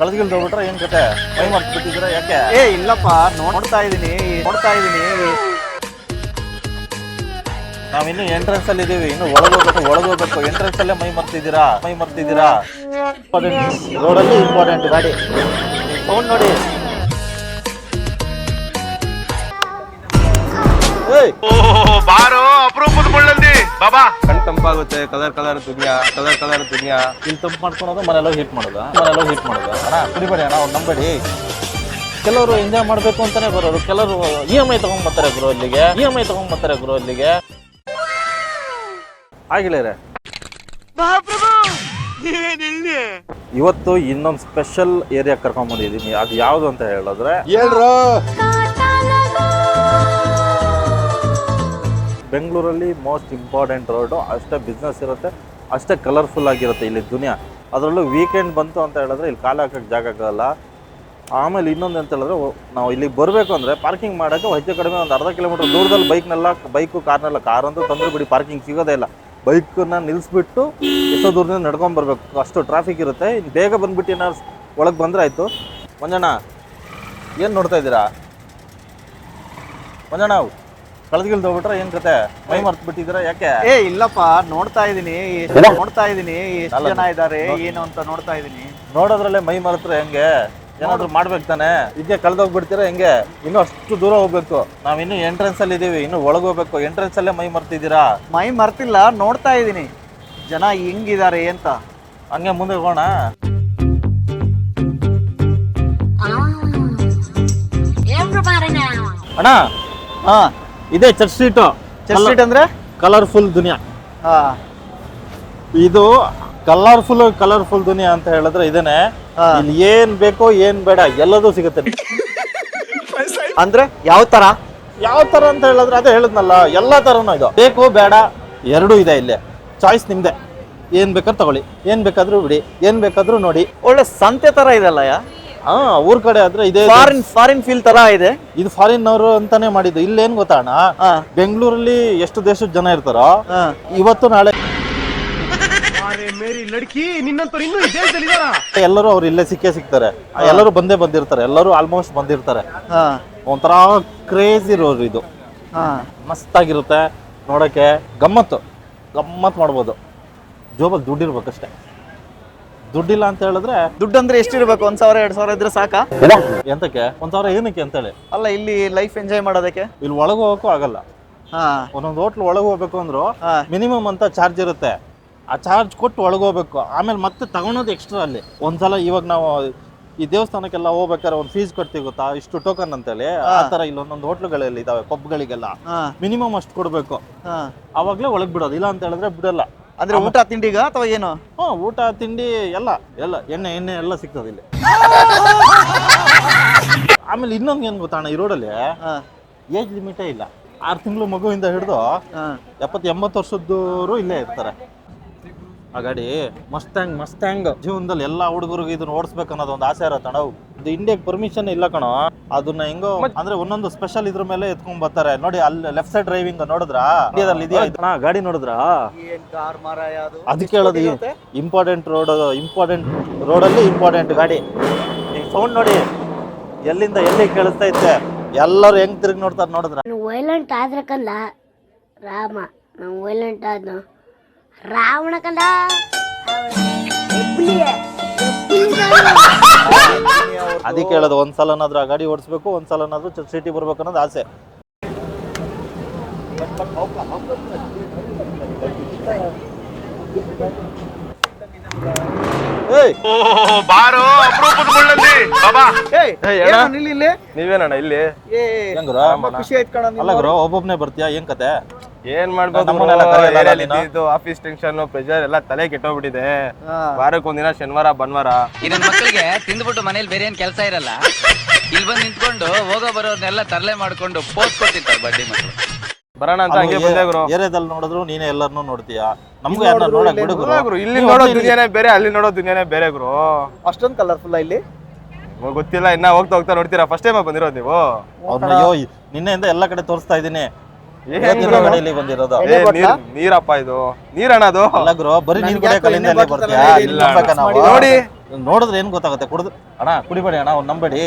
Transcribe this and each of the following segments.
ಕಳೆದ್ಗಿಲ್ದು ಹೋಗ್ಬಿಟ್ರೆ ಏನ್ ಕತೆ ಮೈ ಮಾಡ್ಬಿಟ್ಟಿದ್ರ ಯಾಕೆ? ಏ ಇಲ್ಲಪ್ಪ ನೋಡ್ತಾ ಇದೀನಿ ನೋಡ್ತಾ ಇದೀನಿ. ನಾವಿನ್ನು ಇನ್ನು ಎಂಟ್ರೆನ್ಸ್ ಅಲ್ಲಿ ಇದೀವಿ. ಇನ್ನು ಒಳಗೋಗ್ಬೇಕು ಒಳಗೋಗ್ಬೇಕು ಎಂಟ್ರೆನ್ಸ್ ಅಲ್ಲೇ ಮೈ ಮರ್ತಿದ್ದೀರಾ? ಮೈ ಮರ್ತಿದ್ದೀರಾ? ರೋಡಲ್ಲಿ ಇಂಪಾರ್ಟೆಂಟ್ ಗಾಡಿ. ಸೌಂಡ್ ನೋಡಿ. ಏಯ್ ಬಾರೋ ಅಪರೂಪದ ಮುಳ್ಳಂದಿ ಬಾಬಾ. ತಂಪಾಗುತ್ತೆ ಕಲರ್ ಕಲರ್ ದುನಿಯಾ ಕಲರ್ ಕಲರ್ ದುನಿಯಾ. ಇಲ್ಲಿ ತಂಪು ಮಾಡ್ಕೊಳೋದು ಮನೆಯಲ್ಲೋಗಿ ಹೀಟ್ ಮಾಡೋದು ಮನೆಯಲ್ಲೋಗಿ ಹೀಟ್ ಮಾಡೋದು. ಅಣ್ಣ ಕುಡಿಬೇಡಿ ಅಣ್ಣ ಅವ್ರು ನಂಬೇಡಿ. ಕೆಲವರು ಎಂಜಾಯ್ ಮಾಡಬೇಕು ಅಂತಾನೆ ಬರೋರು ಕೆಲವರು ಇ ಎಂ ಐ ತಗೊಂಡ್ಬರ್ತಾರೆ ಗುರು ಅಲ್ಲಿಗೆ ಇ ಎಂ ಐ ತಗೊಂಡ್ಬರ್ತಾರೆ ಗುರು ಇಲ್ಲಿಗೆ ಆಗಿಲ್ಲ ಇವತ್ತು ಇನ್ನೊಂದು ಸ್ಪೆಷಲ್ ಏರಿಯಾ ಕರ್ಕೊಂಡ್ ಬಂದಿದ್ದೀನಿ. ಅದು ಯಾವುದು ಅಂತ ಹೇಳಿದ್ರೆ ಬೆಂಗಳೂರಲ್ಲಿ ಮೋಸ್ಟ್ ಇಂಪಾರ್ಟೆಂಟ್ ರೋಡು ಅಷ್ಟೇ ಬಿಸ್ನೆಸ್ ಇರುತ್ತೆ, ಅಷ್ಟೇ ಕಲರ್ಫುಲ್ ಆಗಿರುತ್ತೆ ಇಲ್ಲಿ ದುನಿಯಾ. ಅದರಲ್ಲೂ ವೀಕೆಂಡ್ ಬಂತು ಅಂತ ಹೇಳಿದ್ರೆ ಇಲ್ಲಿ ಕಾಲು ಹಾಕೋಕ್ಕೆ ಜಾಗ ಆಗಲ್ಲ ಆಮೇಲೆ ಇನ್ನೊಂದು ಅಂತ ಹೇಳಿದ್ರೆ ನಾವು ಇಲ್ಲಿಗೆ ಬರಬೇಕು ಅಂದರೆ ಪಾರ್ಕಿಂಗ್ ಮಾಡೋಕ್ಕೆ ಹೆಚ್ಚು ಕಡಿಮೆ ಒಂದು ಅರ್ಧ ಕಿಲೋಮೀಟರ್ ದೂರದಲ್ಲಿ ಬೈಕ್ನೆಲ್ಲ ಬೈಕು ಕಾರ್ನೆಲ್ಲ ಕಾರಂತೂ ತಂದ್ರೆ ಬಿಡಿ ಪಾರ್ಕಿಂಗ್ ಸಿಗೋದೇ ಇಲ್ಲ. ಬೈಕನ್ನ ನಿಲ್ಲಿಸ್ಬಿಟ್ಟು ಎಷ್ಟೋ ದೂರದಿಂದ ನಡ್ಕೊಂಡು ಬರಬೇಕು. ಅಷ್ಟು ಟ್ರಾಫಿಕ್ ಇರುತ್ತೆ. ಇನ್ನು ಬೇಗ ಬಂದ್ಬಿಟ್ಟು ಏನಾರು ಒಳಗೆ ಬಂದರೆ ಆಯಿತು. ಮಂಜಣ್ಣ, ಏನು ನೋಡ್ತಾ ಇದ್ದೀರಾ? ಮಂಜಣ್ಣ ಕಳೆದ್ಗಿಲ್ದು ಹೋಗ್ಬಿಟ್ರೆ ಏನ್ ಕತೆ? ಮೈ ಮರ್ತ್ ಬಿಟ್ಟಿದ್ರ ಯಾಕೆ? ಏ ಇಲ್ಲಪ್ಪ ನೋಡ್ತಾ ಇದೀನಿ. ನೋಡ್ತಾ ಇದೀನಿ ಎಷ್ಟು ಅಲ್ಲ, ಜನ ಇದ್ದಾರೆ ಏನು ಅಂತ ನೋಡ್ತಾ ಇದೀನಿ. ನೋಡೋದ್ರಲ್ಲೇ ಮೈ ಮರೆತ್ರೆ ಹೆಂಗೆ? ಏನಾದ್ರು ಮಾಡ್ಬೇಕು ತಾನೆ? ಇದೇ ಕಳ್ದೋಗ್ಬಿಡ್ತೀರಾ ಹೆಂಗೆ? ಇನ್ನು ಅಷ್ಟು ದೂರ ಹೋಗ್ಬೇಕು. ನಾವ್ ಇನ್ನು ಎಂಟ್ರೆನ್ಸ್ ಅಲ್ಲಿ ಇದೀವಿ ಇನ್ನು ಒಳಗ್ ಹೋಗ್ಬೇಕು. ಎಂಟ್ರೆನ್ಸ್ ಅಲ್ಲೇ ಮೈ ಮರ್ತಿದ್ದೀರಾ? ಮೈ ಮರ್ತಿಲ್ಲ ನೋಡ್ತಾ ಇದೀನಿ. ಜನ ಹೆಂಗಿದ್ದಾರೆ ಅಂತ. ಹಂಗೆ ಮುಂದೆ ಹೋಗೋಣ. ಅಣ್ಣ. ಹಾ ಇದೇ ಚರ್ಚ್ ಸ್ಟ್ರೀಟ್ ಚರ್ಚ್ ಸ್ಟ್ರೀಟ್ ಅಂದ್ರೆ? ಕಲರ್ಫುಲ್ ದುನಿಯಾ. ಇದು ಕಲರ್ಫುಲ್ ಕಲರ್ಫುಲ್ ದುನಿಯಾ ಅಂತ ಹೇಳಿದ್ರೆ ಇದೇನೆ. ಹಾ. ಇಲ್ಲಿ ಏನ್ ಬೇಕೋ ಏನ್ ಬೇಡ ಎಲ್ಲದೂ ಸಿಗುತ್ತೆ. ಅಂದ್ರೆ ಯಾವ ತರ? ಯಾವ ತರ ಅಂತ ಹೇಳಿದ್ರೆ ಅದೇ ಹೇಳಿದ್ನಲ್ಲ ಎಲ್ಲಾ ತರನು ಇದು. ಬೇಕು ಬೇಡ ಎರಡೂ ಇದೆ ಇಲ್ಲಿ. ಚಾಯ್ಸ್ ನಿಮ್ದೆ. ಏನ್ ಬೇಕಾದ್ರೂ ತಗೊಳ್ಳಿ ಏನ್ ಬೇಕಾದ್ರೂ ಬಿಡಿ ಏನ್ ಬೇಕಾದ್ರೂ ನೋಡಿ. ಒಳ್ಳೆ ಸಂತೆ ತರ ಇದೆಲ್ಲ ಯಾ? ಹಾ ಊರ್ ಕಡೆ ಆದ್ರೆ ಇದೇ ಫಾರಿನ್ ಫಾರಿನ್ ಫೀಲ್ ತರ ಇದೆ. ಇದು ಫಾರಿನ್ ಅವರು ಅಂತಾನೆ ಮಾಡಿದ್ದು. ಇಲ್ಲೇನ್ ಗೊತ್ತಾಣ ಬೆಂಗಳೂರಲ್ಲಿ ಎಷ್ಟು ದೇಶದ ಜನ ಇರ್ತಾರೋ ಇವತ್ತು ನಾಳೆ ಮೇರಿ ಲಡ್ಕಿ ನಿನ್ನಂತವ್ರು ಇನ್ನೂ ಈ ದೇಶದಲ್ಲಿ ಇದಾರ ಎಲ್ಲರೂ ಅವ್ರು ಇಲ್ಲೇ ಸಿಕ್ಕೇ ಸಿಗ್ತಾರೆ. ಎಲ್ಲರೂ ಬಂದೇ ಬಂದಿರ್ತಾರೆ. ಎಲ್ಲರೂ ಆಲ್ಮೋಸ್ಟ್ ಬಂದಿರ್ತಾರೆ. ಹಾ. ಒಂಥರ ಕ್ರೇಜ್ ಇರೋರು ಇದು. ಮಸ್ತ್ ಮಸ್ತಾಗಿರುತ್ತೆ. ನೋಡಕ್ಕೆ ಗಮ್ಮತ್ತು. ಗಮ್ಮತ್ ಮಾಡ್ಬೋದು. ಜೋಬಲ್ಲಿ ದುಡ್ಡಿರ್ಬೇಕಷ್ಟೇ ದುಡ್ಡಿಲ್ಲ ಅಂತ ಹೇಳಿದ್ರೆ ದುಡ್ಡು ಅಂದ್ರೆ ಎಷ್ಟಿರ್ಬೇಕು? ಒಂದ್ ಸಾವಿರ ಎರಡ್ ಸಾವಿರ ಇದ್ರೆ ಸಾಕಾ? ಎಂತಕ್ಕೆ? ಒಂದ್ ಸಾವಿರ ಏನಕ್ಕೆ ಅಂತೇಳಿ? ಅಲ್ಲ ಇಲ್ಲಿ ಲೈಫ್ ಎಂಜಾಯ್ ಮಾಡೋದಕ್ಕೆ? ಇಲ್ಲಿ ಒಳಗೆ ಹೋಗಕ್ಕೂ ಆಗಲ್ಲ. ಹಾ. ಒಂದೊಂದು ಹೋಟ್ಲ್ ಒಳಗೆ ಹೋಗ್ಬೇಕು ಅಂದ್ರು ಹಾ. ಮಿನಿಮಮ್ ಅಂತ ಚಾರ್ಜ್ ಇರುತ್ತೆ. ಆ ಚಾರ್ಜ್ ಕೊಟ್ಟು ಒಳಗೆ ಹೋಗ್ಬೇಕು. ಆಮೇಲೆ ಮತ್ತೆ ತಗೊಳೋದು ಎಕ್ಸ್ಟ್ರಾ ಅಲ್ಲಿ. ಒಂದ್ಸಲ ಇವಾಗ ನಾವು ಈ ದೇವಸ್ಥಾನಕ್ಕೆಲ್ಲ ಹೋಗ್ಬೇಕಾದ್ರೆ ಒಂದು ಫೀಸ್ ಕೊಡ್ತೀವಿ ಗೊತ್ತಾ? ಇಷ್ಟು ಟೋಕನ್ ಅಂತೇಳಿ. ಆ ತರ ಇಲ್ಲಿ ಒಂದೊಂದು ಹೋಟ್ಲುಗಳಲ್ಲಿ ಇದಾವೆ ಪಬ್ಗಳಿಗೆಲ್ಲ ಹಾ. ಮಿನಿಮಮ್ ಅಷ್ಟು ಕೊಡಬೇಕು. ಹಾ. ಅವಾಗಲೇ ಒಳಗೆ ಬಿಡೋದು. ಇಲ್ಲ ಅಂತ ಹೇಳಿದ್ರೆ ಬಿಡಲ್ಲ. ಅಂದ್ರೆ ಊಟ ತಿಂಡಿಗ ಅಥವಾ ಏನು? ಹ್ಞೂ ಊಟ ತಿಂಡಿ ಎಲ್ಲ ಎಲ್ಲ ಎಣ್ಣೆ ಎಣ್ಣೆ ಎಲ್ಲ ಸಿಗ್ತದೆ ಇಲ್ಲಿ. ಆಮೇಲೆ ಇನ್ನೊಂದು ಏನು ಗೊತ್ತಾಣ ಈ ರೋಡಲ್ಲಿ ಹಾ. ಏಜ್ ಲಿಮಿಟೇ ಇಲ್ಲ. ಆರು ತಿಂಗಳು ಮಗುವಿಂದ ಹಿಡಿದು ಹಾ. ಎಪ್ಪತ್ತು ಎಂಬತ್ತು ವರ್ಷದವರು ಇಲ್ಲೇ ಇರ್ತಾರೆ. ಆ ಗಾಡಿ ಮಸ್ಟ್ಯಾಂಗ್ ಮಸ್ತ್ಯಾಂಗ್ ಜೀವನದಲ್ಲಿ ಎಲ್ಲ ಹುಡುಗರಿಗೆ ಇದನ್ನ ಓಡಿಸ್ಬೇಕು ಅನ್ನೋದು ಒಂದು ಆಸೆ ಇರತ್ತೆ ಅಣ್ಣ ಇದು ಇಂಡಿಯಾಗೆ ಪರ್ಮಿಷನ್ ಇಲ್ಲ ಕಣೋ. ಅದನ್ನ ಹೆಂಗೋ ಅಂದ್ರೆ ಒಂದೊಂದು ಸ್ಪೆಷಲ್ ಇದ್ರ ಮೇಲೆ ಎತ್ಕೊಂಡ್ ಬರ್ತಾರೆ. ನೋಡಿ ಅಲ್ಲಿ ಲೆಫ್ಟ್ ಸೈಡ್ ಡ್ರೈವಿಂಗ್ ನೋಡಿದ್ರಾ? ಇಂಡಿಯಾದಲ್ಲಿ ಇದೆಯಾ ಗಾಡಿ ನೋಡಿದ್ರಾ? ಅದಕ್ಕೆ ಹೇಳೋದು ಇಂಪಾರ್ಟೆಂಟ್ ರೋಡ್ ಇಂಪಾರ್ಟೆಂಟ್ ರೋಡಲ್ಲಿ ಇಂಪಾರ್ಟೆಂಟ್ ಗಾಡಿ. ಈಗ ಸೌಂಡ್ ನೋಡಿ ಎಲ್ಲಿಂದ ಎಲ್ಲಿ ಕೇಳಿಸ್ತಾ ಇತ್ತೆ? ಎಲ್ಲರೂ ಹೆಂಗ್ ತಿರುಗಿ ನೋಡ್ತಾರೆ ನೋಡಿದ್ರ? ವೈಲೆಂಟ್ ಆದ್ರೆ ಕಂದ ರಾಮ ನಾವು ವೈಲೆಂಟ್ ಆದ ರಾವಣ ಕಲ್ಲ ಅದಕ್ಕೆ ಹೇಳೋದು ಒಂದ್ಸಲನಾದ್ರೂ ಆ ಗಾಡಿ ಓಡಿಸ್ಬೇಕು ಒಂದ್ಸಲನಾದ್ರೂ ಚರ್ಚ್ ಸಿಟಿ ಬರ್ಬೇಕು ಅನ್ನೋದು ಆಸೆ. ಏಯ್! ಬಾರೋ ಅಪರೂಪದ ಮುಳ್ಳಂದಿ ಬಾಬಾ. ಏಯ್ ಏಯ್, ಏನೋ ನಿಲ್ಲಿ ಇಲ್ಲಿ ನೀವೇನಣ್ಣ ಇಲ್ಲಿ? ಏ ಹೆಂಗ್ ತುಂಬಾ ಖುಷಿ ಆಯ್ತು ಕಣ ಅಲ್ಲ ಗುರು ಒಬ್ಬೊಬ್ನೇ ಬರ್ತೀಯಾ? ಏನ್ ಕತೆ? ಏನ್ ಮಾಡ್ಬೋದು ಆಫೀಸ್ ಟೆನ್ಷನ್ ಪ್ರೆಷರ್ ಎಲ್ಲ ತಲೆ ಕೆಟ್ಟೋಗ್ಬಿಟ್ಟಿದೆ. ವಾರಕ್ಕೆ ಒಂದಿನ ಶನಿವಾರ ಭಾನುವಾರ. ಇದನ್ನ ನನ್ ಮಕ್ಕಳಿಗೆ ತಿಂದ್ಬಿಟ್ಟು ಮನೇಲಿ ಬೇರೆ ಏನ್ ಕೆಲಸ ಇರಲ್ಲ? ಇಲ್ಲಿ ಬಂದು ನಿಂತ್ಕೊಂಡು ಹೋಗೋ ಬರೋರ್ನೆಲ್ಲ ತರಲೆ ಮಾಡ್ಕೊಂಡು ಪೋಸ್ಟ್ ಕೊಟ್ಟಿರ್ತಾರೆ ಬಡ್ಡಿ ಮಕ್ಕಳು ಬರೋಣ ಅಂತ ಹಂಗೆ ಬಂದೆ ಗುರು. ಏರಿಯಾದಲ್ಲಿ ನೋಡಿದ್ರು ನೀನೇ ಎಲ್ಲರನ್ನೂ ನೋಡ್ತೀಯಾ? ನಮಗೂ ಯಾರನ್ನ ನೋಡಕ್ ಬಿಡು ಗುರು. ಇಲ್ಲಿ ನೋಡೋ ದುನಿಯಾನೇ ಬೇರೆ ಅಲ್ಲಿ ನೋಡೋ ದುನಿಯಾನೇ ಬೇರೆ ಗುರು. ಅಷ್ಟೊಂದು ಕಲರ್ಫುಲ್ ಇಲ್ಲಿ? ಗೊತ್ತಿಲ್ಲ ಇನ್ನ ಹೋಗ್ತಾ ಹೋಗ್ತಾ ನೋಡ್ತೀರಾ? ಫಸ್ಟ್ ಟೈಮ್ ಬಂದಿರೋದು ನೀವು. ಅಯ್ಯೋ ನಿನ್ನೆಯಿಂದ ಎಲ್ಲ ಕಡೆ ತೋರಿಸ್ತಾ ಇದೀನಿ ಗಾಡಿಯಲ್ಲಿ ಬಂದಿರೋದು. ನೀರಪ್ಪ ಇದು. ನೀರಣ್ಣ ಅದು. ಅಲ್ಲ ಗುರು ಬರೀ ನೀರು ಕುಡಿಯೋ ಯಾಕೋ ಕಲಿಂದ ಎಣ್ಣೆ ಅಲ್ಲಿ ಬಾಟ್ಲ್ ಬರ್ತೀಯಾ? ಇಲ್ಲ ನಾವು? ನೋಡಿ. ನೋಡಿದ್ರೆ ಏನ್ ಗೊತ್ತಾಗುತ್ತೆ? ಕುಡಿದು. ಅಣ್ಣ ಕುಡಿಬೇಡಿ ಅಣ್ಣ ಅವ್ನು ನಂಬೇಡಿ.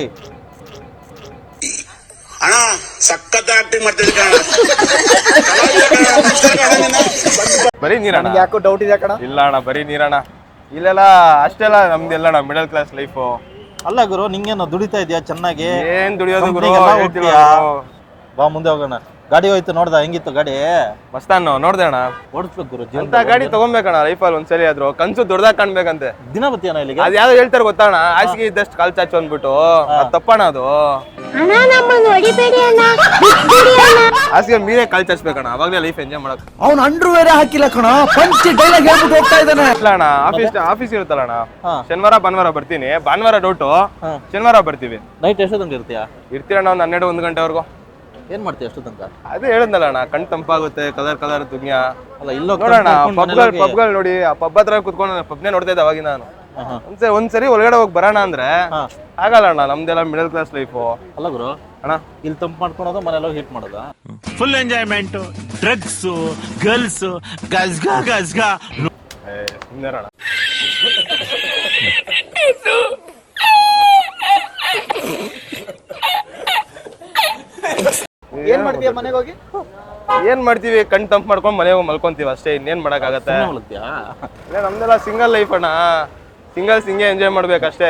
ಅಣ್ಣ ಸಖತ್ ಆಕ್ಟಿಂಗ್ ಮಾಡ್ತಿದ್ದೆ. ಬರೀ ನೀರಣ್ಣ. ಯಾಕೋ ಡೌಟ್ ಇದೆ ಕಣ. ಇಲ್ಲ ಅಣ್ಣ ಬರೀ ನೀರಣ್ಣ. ಇಲ್ಲೆಲ್ಲ ಅಷ್ಟೆಲ್ಲ ನಮ್ದೆಲ್ಲ ಅಣ್ಣ ಮಿಡಲ್ ಕ್ಲಾಸ್ ಲೈಫು ಅಲ್ಲ ಗುರು ನಿಂಗೇನು ದುಡಿತಾ ಇದೆಯಾ ಚೆನ್ನಾಗಿ? ಏನ್ ದುಡಿಯೋದು? ಗುರು? ಬಾ ಮುಂದೆ ಹೋಗೋಣ. ಗಾಡಿ ಹೋಯ್ತು ನೋಡ್ದ? ಹೆಂಗಿತ್ತು ಗಾಡಿ? ಮಸ್ತಾನು ನೋಡ್ದೆ ಅಣ್ಣ. ಓಡಿಸ್ಬೇಕು ಗುರು ಅಂತ. ಗಾಡಿ ತಗೊಬೇಕಣ್ಣ ಲೈಫಲ್ಲಿ ಒಂದ್ಸಲಿ ಆದ್ರು. ಕನ್ಸು ದೊಡ್ಡದಾಗ ಕಾಣ್ಬೇಕಂತೆ. ದಿನ ಬತ್ತೀಯಣ್ಣ ಇಲ್ಲಿಗೆ? ಅದ್ ಯಾವ್ದು ಹೇಳ್ತಾರೆ ಗೊತ್ತಾಣ ಹಾಸಿಗೆ ಇದ್ದಷ್ಟು ಕಾಲ್ ಚಾಚು ಅಂದ್ಬಿಟ್ಟು. ತಪ್ಪಣ ತಪ್ಪಣ್ಣ ಅದು. ಹಾಸಿಗೆ ಮೀರೇ ಕಾಲ್ ಚಾಚ್ಬೇಕಣ್ಣ ಅವಾಗಲೇ ಲೈಫ್ ಎಂಜಾಯ್ ಮಾಡಕ್. ಅವ್ನು ಅಂಡ್ರು ಬೇರೆ ಹಾಕಿಲ್ಲ ಕಣ ಪಂಚಿ ಡೈಲಾಗ್ ಹೇಳ್ಬಿಟ್ಟು ಹೋಗ್ತಾ ಇದ್ದಾನೆ. ಇಲ್ಲ ಅಣ್ಣ ಆಫೀಸ್ ಆಫೀಸ್ ಇರುತ್ತಲ್ಲ ಅಣ್ಣ. ಶನಿವಾರ ಭಾನುವಾರ ಬರ್ತೀನಿ. ಭಾನುವಾರ ಡೌಟು. ಶನಿವಾರ ಬರ್ತೀವಿ. ನೈಟ್ ಎಷ್ಟೊಂದು ಇರ್ತೀಯಾ? ಇರ್ತೀರಣ್ಣ ಒಂದು ಹನ್ನೆರಡು ಒಂದು ಗಂಟೆವರೆಗೂ. ಏನ್ ಮಾಡ್ತೀಯ ಅಷ್ಟು ತನಕ? ಅದೇ ಹೇಳಿದ್ನಲ್ಲ ಅಣ್ಣ ಕಣ್ ತಂಪಾಗುತ್ತೆ ಕಲರ್ ಕಲರ್ ದುನಿಯಾ. ಅಲ್ಲ ಇಲ್ಲೋ ನೋಡೋಣ ಪಬ್ಗಳು ಪಬ್ಗಳು ನೋಡಿ ಆ ಪಬ್ ಹತ್ರ ಕುತ್ಕೊಂಡು ಪಬ್ನೇ ನೋಡ್ತಾ ಇದ್ದೆ ಅವಾಗಿನ ನಾನು. ಒಂದ್ಸರಿ ಒಂದ್ಸರಿ ಒಳಗಡೆ ಹೋಗಿ ಬರೋಣ ಅಂದ್ರೆ ಹಾ. ಆಗಲ್ಲ ಅಣ್ಣ ನಮ್ದೆಲ್ಲ ಮಿಡಲ್ ಕ್ಲಾಸ್ ಲೈಫು ಅಲ್ಲ ಗುರು ಅಣ್ಣ. ಇಲ್ಲಿ ತಂಪ್ ಮಾಡ್ಕೊಳೋದು ಮನೆಯಲ್ಲ ಹೋಗಿ ಹೀಟ್ ಮಾಡೋದಾ? ಫುಲ್ ಎಂಜಾಯ್ಮೆಂಟ್ ಡ್ರಗ್ಸ್ ಗರ್ಲ್ಸ್ ಗಜ್ಗ ಗಜ್ಗ. ಸುಮ್ಮನೆ ಅಣ್ಣ ಏನ್ ಮಾಡ್ತೀಯ ಮನೆಗೆ ಹೋಗಿ? ಏನ್ ಮಾಡ್ತೀವಿ? ಕಣ್ ತಂಪ್ ಮಾಡ್ಕೊಂಡು ಮನೆಗೆ ಹೋಗಿ ಮಲ್ಕೊಂತೀವಿ ಅಷ್ಟೇ ಇನ್ನೇನ್ ಮಾಡಕ್ಕಾಗತ್ತೆ? ಆಗತ್ತೆ ಇಲ್ಲ, ನಮ್ದೆಲ್ಲ ಸಿಂಗಲ್ ಲೈಫ್ ಅಣ್ಣ. ಸಿಂಗಲ್ ಸಿಂಗೇ ಎಂಜಾಯ್ ಮಾಡ್ಬೇಕಷ್ಟೇ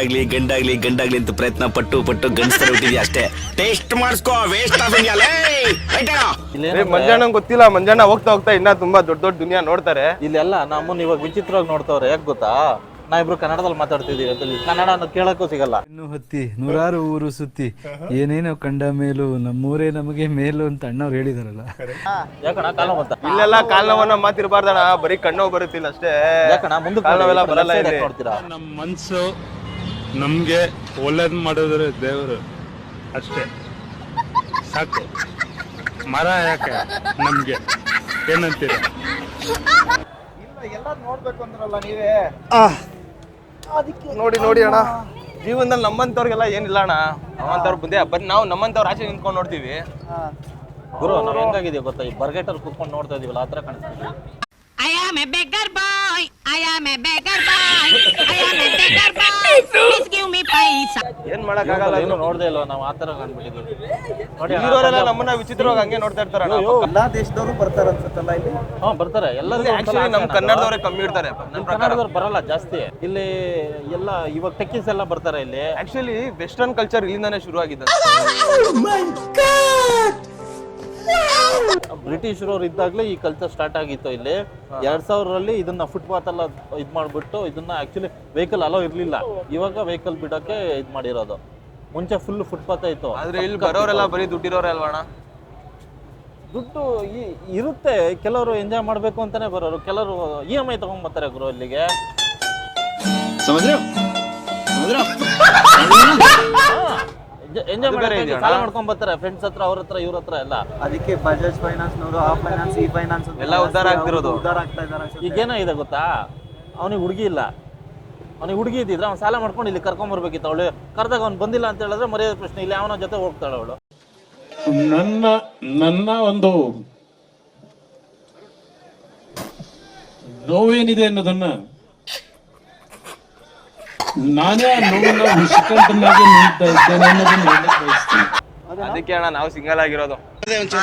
ಆಗ್ಲಿ ಗಂಡಾಗ್ಲಿ ಗಂಡಾಗ್ಲಿ ಅಂತ ಪ್ರಯತ್ನ ಪಟ್ಟು ಪಟ್ಟು ಗಂಡಸ್ತರ ಹುಟ್ಟಿದ್ಯಾ ಅಷ್ಟೇ. ಟೇಸ್ಟ್ ಮಾಡಿಸ್ಕೋ ವೇಸ್ಟ್ ಆಫ್ ಇಂಡಿಯಾ ಮಂಜಣ್ಣ ಗೊತ್ತಿಲ್ಲ. ಮಂಜಣ್ಣ ಹೋಗ್ತಾ ಹೋಗ್ತಾ ಇನ್ನ ತುಂಬಾ ದೊಡ್ಡ ದೊಡ್ಡ ದುನಿಯಾ ನೋಡ್ತಾರೆ. ಇಲ್ಲೆಲ್ಲ ನಮ್ಮನ್ನ ಇವಾಗ ವಿಚಿತ್ರವಾಗಿ ನೋಡ್ತಾವ್ರೆ ಯಾಕೆ ಗೊತ್ತಾ? ನಾ ಇಬ್ರು ಕನ್ನಡದಲ್ಲಿ ಮಾತಾಡ್ತಿದ್ದೀವಿ ಅಂತ ಕನ್ನಡ ಅನ್ನೋ ಕೇಳಕ್ಕೂ ಸಿಗಲ್ಲ. ಇನ್ನು ಹತ್ತಿ ನೂರಾರು ಊರು ಸುತ್ತಿ ಏನೇನೋ ಕಂಡ ಮೇಲು ನಮ್ಮೂರೇ ನಮಗೆ ಮೇಲು ಅಂತ ಅಣ್ಣವ್ರು ಹೇಳಿದಾರಲ್ಲ. ಯಾಕಣ ಕಾಲ ಬಂತ? ಇಲ್ಲೆಲ್ಲ ಕಾಲ ನೋವನ್ನ ಮಾತಿರ್ಬಾರ್ದಣ್ಣ ಬರೀ ಕಣ್ಣು ಬರುತ್ತಿಲ್ಲ ಅಷ್ಟೇ. ಯಾಕಣ ಮುಂದೆ ಕಾಲ್ ನೋವೆಲ್ಲ ಬರಲ್ಲ ಇಲ್ಲಿ. ನೋಡ್ತೀರಾ ನಮ್ಮ ಮನ್ಸು ನಮ್ಗೆ ಒಳ್ಳೇದ್ ಮಾಡಿದ್ರೆ ದೇವರು ಅಷ್ಟೇ. ಸಾಕು. ಮರ ಯಾಕೆ? ನಮ್ಗೆ. ಏನಂತೀರ? ಎಲ್ಲ ನೋಡ್ಬೇಕು ಅಂದ್ರಲ್ಲ ನೀವೇ? ನೋಡಿ ನೋಡಿ ಅಣ್ಣ. ಜೀವನದಲ್ಲಿ ನಮ್ಮಂತವ್ರಿಗೆಲ್ಲ ಏನಿಲ್ಲ ಅಣ್ಣ. ನಮ್ಮಂತವ್ರ ಬಂದೆ ಬರೀ ನಾವು ನಮ್ಮಂತವ್ರ ಆಚೆ ನಿಂತ್ಕೊಂಡು ನೋಡ್ತೀವಿ. ಗುರು ನಾವು ಹೆಂಗಾಗಿದೀವಿ ಗೊತ್ತಾ? ಈ ಬರ್ಗೆಟಲ್ಲಿ ಕುತ್ಕೊಂಡು ನೋಡ್ತಾ ಇದೀವಲ್ಲ ಆ ಥರ ಕಾಣಿಸ್ತೀವಿ I am a beggar boy. I am a beggar boy. I am a beggar boy. Please. Give me paisa. ಏನ್ ಮಾಡಕ್ಕಾಗಲ್ಲ ಏನು ನೋಡ್ದೆ ಇಲ್ವಾ? ನಾವು ಆ ಥರ ಕಾಣ್ಬಿಟ್ಟಿದ್ವಿ ನೋಡಿ ಅಣ್ಣ, ಇರೋರೆಲ್ಲ ನಮ್ಮನ್ನ ವಿಚಿತ್ರವಾಗಿ ಹಂಗೆ ನೋಡ್ತಾ ಇರ್ತಾರಣ್ಣ ಎಲ್ಲಾ ದೇಶದವರು ಬರ್ತಾರ ಅನ್ಸುತ್ತಲ್ಲ ಇಲ್ಲಿ? ಹಾ ಬರ್ತಾರೆ. ಎಲ್ಲರಿಗೂ ಆಕ್ಚುಲಿ ನಮ್ ಕನ್ನಡದವರೇ ಕಮ್ಮಿ ಇರ್ತಾರೆ ನನ್ನ ಪ್ರಕಾರ. ಕನ್ನಡದವ್ರು ಬರಲ್ಲ ಜಾಸ್ತಿ. ಇಲ್ಲಿ ಎಲ್ಲ ಇವಾಗ ಟೆಕ್ಕಿಸ್ ಎಲ್ಲ ಬರ್ತಾರೆ ಇಲ್ಲಿ. ಆಕ್ಚುಲಿ ವೆಸ್ಟರ್ನ್ ಕಲ್ಚರ್ ಇಲ್ಲಿಂದಾನೇ ಶುರು ಆಗಿದ್ದು ಬ್ರಿಟಿಷರವ್ರು ಇದ್ದಾಗಲೇ ಈ ಕಲ್ಚರ್ ಸ್ಟಾರ್ಟ್ ಆಗಿತ್ತು ಇಲ್ಲಿ. ಎರಡ್ ಸಾವಿರಲ್ಲಿ ಇದನ್ನ ಫುಟ್ಪಾತ್ ಎಲ್ಲ ಇದ್ ಮಾಡ್ಬಿಟ್ಟು ಇದನ್ನ ಆಕ್ಚುಲಿ ವೆಹಿಕಲ್ ಅಲೋ ಇರ್ಲಿಲ್ಲ. ಇವಾಗ ವೆಹಿಕಲ್ ಬಿಡಕ್ಕೆ ಇದ್ ಮಾಡಿರೋದು. ಮುಂಚೆ ಫುಲ್ ಫುಟ್ಪಾತ್ ಇತ್ತು. ಆದ್ರೆ ಇಲ್ಲಿ ಬರೋರೆಲ್ಲ ಬರೀ ದುಡ್ಡಿರೋರೆ ದುಡ್ಡು ಇರುತ್ತೆ. ಕೆಲವರು ಎಂಜಾಯ್ ಮಾಡ್ಬೇಕು ಅಂತಾನೆ ಬರೋರು. ಕೆಲವರು ಇ ಎಂ ಐ ತಗೊಂಡ್ಬರ್ತಾರೆ ಗುರು ಇಲ್ಲಿಗೆ. ಸಮುದ್ರ? ಅದು ಬೇರೆ ಮಾಡಿ ಸಾಲ? ಮಾಡ್ಕೊಂಡ್ ಬರ್ತಾರೆ ಫ್ರೆಂಡ್ಸ್ ಹತ್ರ ಅವ್ರ ಹತ್ರ ಇವ್ರ ಹತ್ರ ಎಲ್ಲ. ಅದಕ್ಕೆ ಬಜಾಜ್ ಫೈನಾನ್ಸ್ ನವರು ಆ ಫೈನಾನ್ಸ್ ಈ ಫೈನಾನ್ಸ್ ಎಲ್ಲ ಉದ್ದಾರ ಆಗ್ತಿರೋದು. ಉದ್ದಾರ ಆಗ್ತಾ ಇದ್ದಾರೆ ಈಗೇನೋ ಇದೆ ಗೊತ್ತಾ? ಅವನಿಗೆ ಹುಡುಗಿ ಇಲ್ಲ. ಅವನಿಗೆ ಹುಡುಗಿ ಇದ್ದಿದ್ರೆ ಅವ್ನು ಸಾಲ ಮಾಡ್ಕೊಂಡು ಇಲ್ಲಿ ಕರ್ಕೊಂಬರ್ಬೇಕಿತ್ತು ಅವಳು. ಕರ್ದಾಗ ಅವ್ನು ಬಂದಿಲ್ಲ ಅಂತ ಹೇಳಿದ್ರೆ ಮರ್ಯಾದೆ ಪ್ರಶ್ನೆ ಇಲ್ಲಿ ಅವನ ಜೊತೆ ಹೋಗ್ತಾಳೆ ಅವಳು. ನನ್ನ ನನ್ನ ಒಂದು ನೋವೇನಿದೆ ಅನ್ನೋದನ್ನ ನಾನೇ ಆ ನೋವನ್ನ ಹುಸಿಕಂಟನಾಗಿ ನಿಲ್ತಾ ಇದ್ದೇನೆ ಅನ್ನೋದನ್ನ ಹೇಳಕ್ ಬಯಸ್ತೀನಿ. ಅದಕ್ಕೆ ಅಣ್ಣ ನಾವು ಸಿಂಗಲ್ ಆಗಿರೋದು.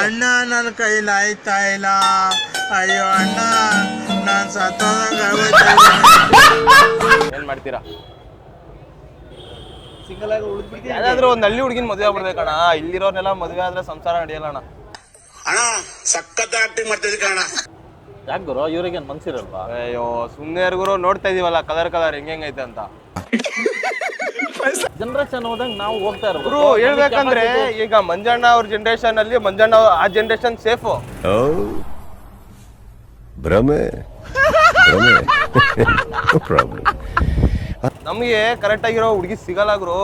ಅಣ್ಣ ನನ್ನ ಕೈಲಿ ಆಯ್ತಾ ಇಲ್ಲ. ಅಯ್ಯೋ ಅಣ್ಣ ನಾನ್ ಸತ್ತೋದಂಗ ಏನ್ ಮಾಡ್ತೀರಾ? ಸಿಂಗಲ್ ಆಗಿ ಉಳಿದ್ಬಿಡ್ತೀಯ ಯಾವ್ದಾದ್ರು ಒಂದ್ ಹಳ್ಳಿ ಹುಡುಗಿನ ಮದುವೆ ಆಗ್ಬಿಡ್ಬೇಕಣ್ಣ ಇಲ್ಲಿರೋರ್ನೆಲ್ಲ ಮದುವೆ ಆದ್ರೆ ಸಂಸಾರ ನಡೆಯಲ್ಲ ಅಣ್ಣ. ಅಣ್ಣ ಸಖತ್ ಆಕ್ಟಿಂಗ್ ಮಾಡ್ತಿದ್ದೆ ಕಣ ಯಾಕೆ ಗುರು? ಇವ್ರಿಗೆ ಮನ್ಸಿರಲ್ವಾ? ಅಯ್ಯೋ ಸುಮ್ಮನೆ ಗುರು ನೋಡ್ತಾ ಇದೀವಲ್ಲ ಕಲರ್ ಕಲರ್ ಹೆಂಗೆ ಹೆಂಗೈತೆ ಅಂತ. ಜನರೇಷನ್ ಹೋದಂಗೆ ನಾವು ಹೋಗ್ತಾ ಇರೋದು ಗುರು ಹೇಳ್ಬೇಕಂದ್ರೆ ಈಗ ಮಂಜಣ್ಣ ಅವ್ರ ಜನರೇಷನ್ ಅಲ್ಲಿ ಮಂಜಣ್ಣ ಅವ್ರ- ಆ ಜನರೇಷನ್ ಸೇಫ್ ಭ್ರಮೆ. ಭ್ರಮೆ. ಪ್ರಾಬ್ಲಮ್ ನಮ್ಗೆ ಕರೆಕ್ಟ್ ಆಗಿರೋ ಹುಡುಗಿ ಸಿಗಲ್ಲ ಗುರು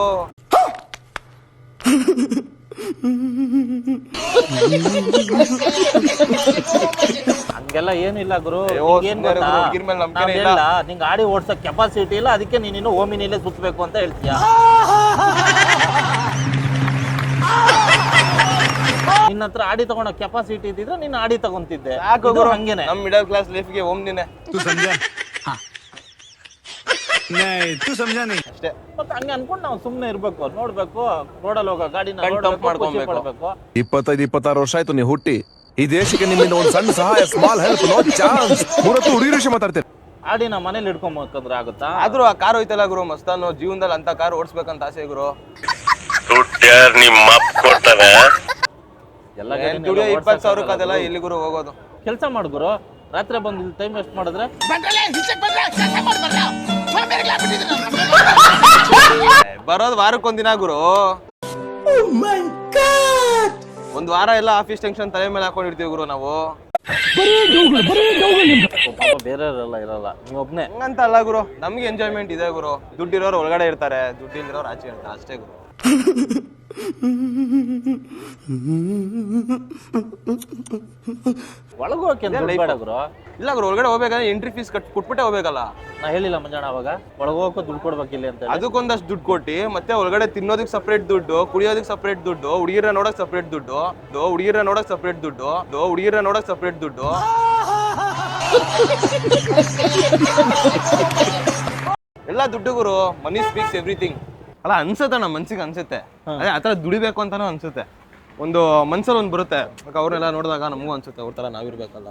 ಹಂಗೆಲ್ಲ ಏನಿಲ್ಲ ಗುರು. ಏನ್ ಗೊತ್ತಾ? ನಿಂಗ್ ಗಾಡಿ ಓಡ್ಸೋ ಕೆಪಾಸಿಟಿ ಇಲ್ಲ ಅದಕ್ಕೆ ನೀನು ಓಮಿನಿಲೇ ಸುತ್ತಬೇಕು ಅಂತ ಹೇಳ್ತೀಯ? ನಿನ್ನ ಹತ್ರ ಆಡಿ ತಗೊಳೋ ಕೆಪಾಸಿಟಿ ಇದ್ದಿದ್ರೆ ನೀನು ಆಡಿ ತಗೊಂತಿದ್ದೆ. ಹಂಗೇನೆ. ನಮ್ಮ ಮಿಡಲ್ ಕ್ಲಾಸ್ ಲೈಫ್ಗೆ ಓಮ್ನಿನೇ. ಅಷ್ಟೇ. ಮತ್ತೆ ಹಂಗ ಅನ್ಕೊಂಡು ನಾವು ಸುಮ್ಮನೆ ಇರ್ಬೇಕು. ನೋಡ್ಬೇಕು ರೋಡಲ್ಲಿ ಹೋಗೋ ಗಾಡಿನ ಕಣ್ ತಂಪ್ ಮಾಡ್ಕೊಬೇಕು. ಇಪ್ಪತ್ತೈದು ಇಪ್ಪತ್ತಾರು ವರ್ಷ ಆಯ್ತು ನೀವು ಹುಟ್ಟಿ. ಈ ದೇಶಕ್ಕೆ ನಿಮ್ಮಿಂದ ಒಂದು ಸಣ್ಣ ಸಹಾಯ ಸ್ಮಾಲ್ ಹೆಲ್ಪ್ ನೋ ಚಾನ್ಸ್ ಮೂರತ್ತು ಹುಡುಗಿ ವಿಷಯ ಮಾತಾಡ್ತೀರಿ ಗಾಡಿನ ಮನೇಲಿ ಇಟ್ಕೊಂಬೇಕಂದ್ರೆ ಆಗುತ್ತಾ? ಆದ್ರೂ ಆ ಕಾರ್ ಹೋಯ್ತಲ್ಲ ಗುರು ಮಸ್ತಾನು ಜೀವನದಲ್ಲಿ ಅಂತ ಕಾರ್ ಓಡಿಸ್ಬೇಕಂತ ಆಸೆ ಗುರು. ಎಲ್ಲ ಏನ್ ದುಡಿಯೋ ಇಪ್ಪತ್ತು ಸಾವಿರಕ್ಕೆ ಅದೆಲ್ಲ ಎಲ್ಲಿ ಗುರು ಹೋಗೋದು? ಕೆಲಸ ಮಾಡು ಗುರು. ರಾತ್ರಿ ಬಂದು ಟೈಮ್ ವೇಸ್ಟ್ ಮಾಡಿದ್ರೆ? ಬರೋದು ವಾರಕ್ಕೊಂದಿನ ಗುರು. ಒಂದ್ ವಾರ ಎಲ್ಲ ಆಫೀಸ್ ಟೆನ್ಷನ್ ತಲೆ ಮೇಲೆ ಹಾಕೊಂಡಿರ್ತೀವಿ ಗುರು ನಾವು. ಬೇರೆ ಇರಲ್ಲ ಒಬ್ನೇ. ಹಂಗಂತ ಅಲ್ಲ ಗುರು ನಮ್ಗೆ ಎಂಜಾಯ್ಮೆಂಟ್ ಇದೆ ಗುರು. ದುಡ್ಡಿರೋರು ಒಳಗಡೆ ಇರ್ತಾರೆ ದುಡ್ಡಿಲ್ದಿರೋರು ಆಚೆ ಇರ್ತಾರೆ ಅಷ್ಟೇ ಗುರು. ಒಳಗೋಕೆ ಹೋಗಕ್ಕೆ ಬೇಡ ಗುರು. ಇಲ್ಲ ಗುರು ಒಳಗಡೆ ಹೋಗ್ಬೇಕಾದ್ರೆ ಎಂಟ್ರಿ ಫೀಸ್ ಕಟ್ ಕೊಟ್ಬಿಟ್ಟೆ ಹೋಗ್ಬೇಕಲ್ಲ. ನಾ ಹೇಳಿಲ್ಲ ಮಂಜಾಣ ಅವಾಗ. ಒಳಗೋಗಕ್ಕೂ ದುಡ್ಡು ಕೊಡ್ಬೇಕಿಲ್ಲ ಅಂತ ಹೇಳಿ. ಅದಕ್ಕೊಂದಷ್ಟು ದುಡ್ಡು ಕೊಟ್ಟು ಮತ್ತೆ ಒಳಗಡೆ ತಿನ್ನೋದಕ್ಕೆ ಸಪ್ರೇಟ್ ದುಡ್ಡು ಕುಡಿಯೋದಕ್ಕೆ ಸಪ್ರೇಟ್ ದುಡ್ಡು ಹುಡುಗಿರ ನೋಡಕ್ ಸಪ್ರೇಟ್ ದುಡ್ಡು ಹುಡುಗಿರ ನೋಡಕ್ ಸಪ್ರೇಟ್ ದುಡ್ಡು ಹುಡುಗಿರ ನೋಡಕ್ ಸಪ್ರೇಟ್ ದುಡ್ಡು. ಎಲ್ಲ ದುಡ್ಡು ಗುರು ಮನಿ ಸ್ಪೀಕ್ಸ್ ಎವ್ರಿಥಿಂಗ್ ಅಲ್ಲ ಅನ್ಸುತ್ತೆ ನಮ್ಮ ಮನ್ಸಿಗೆ ಅನ್ಸುತ್ತೆ. ಅದೇ ಆ ಥರ ದುಡಿಬೇಕು ಅಂತಾನು ಅನ್ಸುತ್ತೆ. ಒಂದು ಮನ್ಸಲ್ಲಿ ಒಂದು ಬರುತ್ತೆ. ಅವ್ರನ್ನೆಲ್ಲ ನೋಡಿದಾಗ ನಮಗೂ ಅನ್ಸುತ್ತೆ ಅವ್ರ ಥರ ನಾವಿರ್ಬೇಕಲ್ಲ.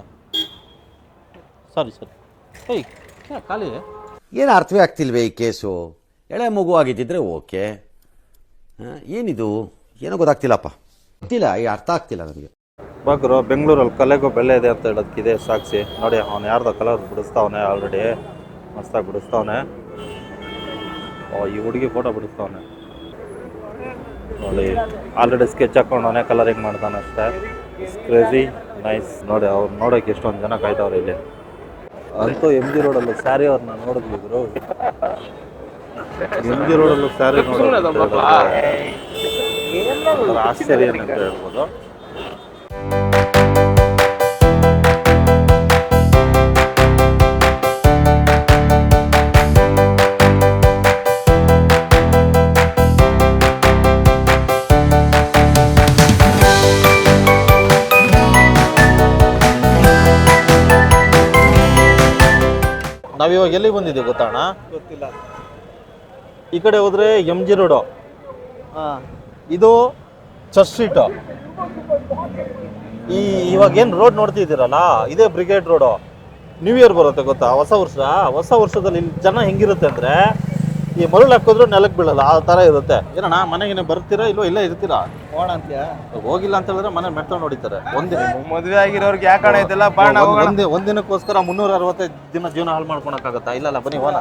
ಸರಿ ಸರಿ ಏಯ್ ಯಾ, ಖಾಲಿ. ಏನು ಅರ್ಥವೇ ಆಗ್ತಿಲ್ವೇ ಈ ಕೇಸು? ಎಳೆ ಮಗು ಆಗಿದ್ದಿದ್ರೆ ಓಕೆ. ಏನಿದು? ಏನೋ ಗೊತ್ತಾಗ್ತಿಲ್ಲಪ್ಪ. ಗೊತ್ತಿಲ್ಲ ಈ ಅರ್ಥ ಆಗ್ತಿಲ್ಲ ನನಗೆ. ಬಾಕ್ರು ಬೆಂಗಳೂರಲ್ಲಿ ಕಲೆಗೂ ಬೆಲೆ ಇದೆ ಅಂತ ಹೇಳೋದಕ್ಕಿದೆ ಸಾಕ್ಷಿ. ನೋಡಿ ಅವ್ನು ಯಾರ್ದೋ ಕಲರ್ ಬಿಡಿಸ್ತಾವನೆ ಆಲ್ರೆಡಿ ಮಸ್ತಾಗಿ ಬಿಡಿಸ್ತಾವನೆ. ಈ ಹುಡುಗಿ ಫೋಟೋ ಬಿಡಿಸ್ತಾವನೆ. ನೋಡಿ ಆಲ್ರೆಡಿ ಸ್ಕೆಚ್ ಹಾಕೊಂಡವನೆ ಕಲರಿಂಗ್ ಮಾಡ್ತಾನೆ ಅಷ್ಟೇ. ಕ್ರೇಜಿ ನೈಸ್ ನೋಡಿ ಅವ್ರು ನೋಡೋಕೆ ಎಷ್ಟೊಂದು ಜನ ಕಾಯ್ತಾವ್ರೆ ಇಲ್ಲಿ. ಅಂತೂ ಎಂ ಜಿ ರೋಡಲ್ಲಿ ಸ್ಯಾರಿ ಅವ್ರನ್ನ ನೋಡಿದ್ವಿ ಗುರು ಎಂ ಜಿ ರೋಡಲ್ಲೂ ಸ್ಯಾರಿ ನೋಡೋದು ಆಶ್ಚರ್ಯ ಅಂತ ಹೇಳ್ಬೋದು. ನಾವಿವಾಗ ಎಲ್ಲಿ ಬಂದಿದ್ದೀವಿ ಗೊತ್ತಾಣ ಗೊತ್ತಿಲ್ಲ. ಈ ಕಡೆ ಹೋದ್ರೆ ಎಂ ಜಿ ರೋಡು. ಹಾ. ಇದು ಚರ್ಚ್ ಸ್ಟ್ರೀಟ್. ಈ ಇವಾಗ ಏನು ರೋಡ್ ನೋಡ್ತಿದ್ದೀರಲ್ಲ ಇದೇ ಬ್ರಿಗೇಡ್ ರೋಡು. ನ್ಯೂ ಇಯರ್ ಬರುತ್ತೆ ಗೊತ್ತಾ? ಹೊಸ ವರ್ಷ ಹೊಸ ವರ್ಷದಲ್ಲಿ ಇಲ್ಲಿ ಜನ ಹೆಂಗಿರುತ್ತೆ ಅಂದ್ರೆ ಈ ಮರಳು ಹಾಕಿದ್ರು ನೆಲಕ್ಕೆ ಬೀಳಲ್ಲ ಆ ಥರ ಇರುತ್ತೆ. ಏನಣ್ಣ ಮನೆಗೆ ಬರ್ತೀರಾ ಇಲ್ಲೋ ಇಲ್ಲೇ ಇರ್ತೀರಾ? ಅಂತ್ಯಾ? ಹೋಗಿಲ್ಲ ಅಂತ ಹೇಳಿದ್ರೆ ಮನೆ ಮೆಟ್ಕೊಂಡು ನೋಡಿತಾರೆ. ಒಂದಿನ ಮದುವೆ ಆಗಿರೋರ್ಗೆ ಯಾಕೆ ಇದೆಲ್ಲ ಬಾಣ ಒಂದ್- ಒಂದ್- ಒಂದಿನಕ್ಕೋಸ್ಕರ ಮುನ್ನೂರ ಅರವತ್ತೈದು ದಿನ ಜೀವನ ಹಾಳು ಮಾಡ್ಕೊಳಕ್ಕಾಗತ್ತಾ ಇಲ್ಲಲ್ಲ ಬನ್ನಿ ಹೋಗೋಣ.